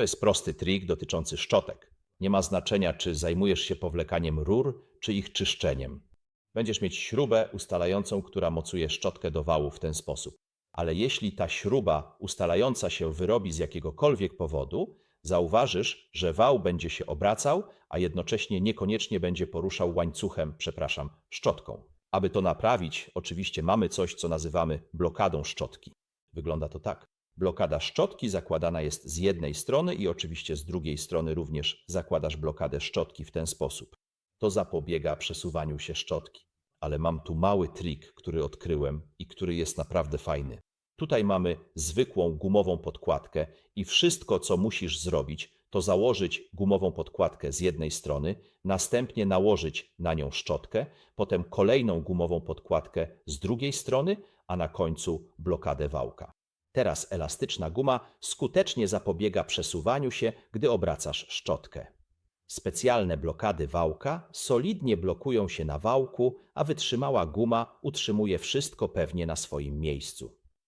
To jest prosty trik dotyczący szczotek. Nie ma znaczenia, czy zajmujesz się powlekaniem rur, czy ich czyszczeniem. Będziesz mieć śrubę ustalającą, która mocuje szczotkę do wału w ten sposób. Ale jeśli ta śruba ustalająca się wyrobi z jakiegokolwiek powodu, zauważysz, że wał będzie się obracał, a jednocześnie niekoniecznie będzie poruszał łańcuchem, przepraszam, szczotką. Aby to naprawić, oczywiście mamy coś, co nazywamy blokadą szczotki. Wygląda to tak. Blokada szczotki zakładana jest z jednej strony i oczywiście z drugiej strony również zakładasz blokadę szczotki w ten sposób. To zapobiega przesuwaniu się szczotki. Ale mam tu mały trik, który odkryłem i który jest naprawdę fajny. Tutaj mamy zwykłą gumową podkładkę i wszystko, co musisz zrobić, to założyć gumową podkładkę z jednej strony, następnie nałożyć na nią szczotkę, potem kolejną gumową podkładkę z drugiej strony, a na końcu blokadę wałka. Teraz elastyczna guma skutecznie zapobiega przesuwaniu się, gdy obracasz szczotkę. Specjalne blokady wałka solidnie blokują się na wałku, a wytrzymała guma utrzymuje wszystko pewnie na swoim miejscu.